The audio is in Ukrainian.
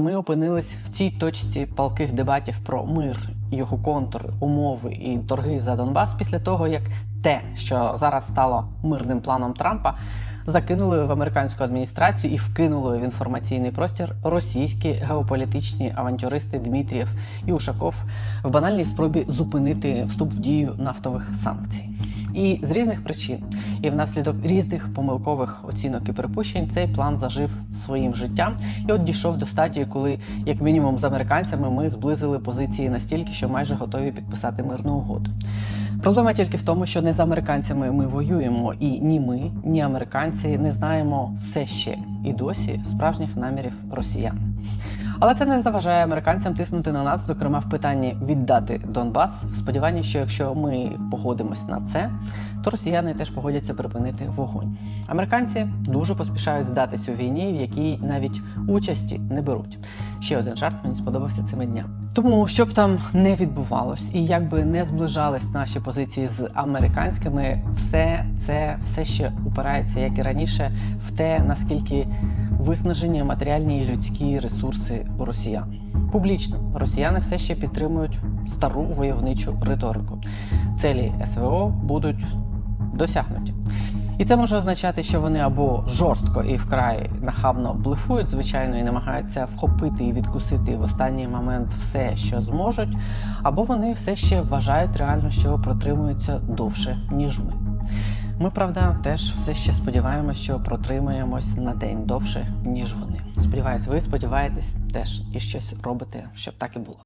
Ми опинились в цій точці палких дебатів про мир, його контури, умови і торги за Донбас після того, як те, що зараз стало мирним планом Трампа, закинули в американську адміністрацію і вкинули в інформаційний простір російські геополітичні авантюристи Дмитрієв і Ушаков в банальній спробі зупинити вступ в дію нафтових санкцій. І з різних причин, і внаслідок різних помилкових оцінок і припущень, цей план зажив своїм життям і от дійшов до стадії, коли, як мінімум, з американцями ми зблизили позиції настільки, що майже готові підписати мирну угоду. Проблема тільки в тому, що не з американцями ми воюємо, і ні ми, ні американці не знаємо все ще і досі справжніх намірів росіян. Але це не заважає американцям тиснути на нас, зокрема в питанні віддати Донбас, в сподіванні, що якщо ми погодимось на це, то росіяни теж погодяться припинити вогонь. Американці дуже поспішають здатись у війні, в якій навіть участі не беруть. Ще один жарт мені сподобався цими днями. Тому що б там не відбувалось, і як би не зближались наші позиції з американськими, все це все ще упирається, як і раніше, в те наскільки виснажені матеріальні і людські ресурси у росіян. Публічно росіяни все ще підтримують стару войовничу риторику. Целі СВО будуть досягнуті. І це може означати, що вони або жорстко і вкрай нахабно блефують, звичайно, і намагаються вхопити і відкусити в останній момент все, що зможуть, або вони все ще вважають реально, що протримуються довше, ніж ми. Ми, правда, теж все ще сподіваємося, що протримаємось на день довше, ніж вони. Сподіваюсь, ви сподіваєтесь теж і щось робите, щоб так і було.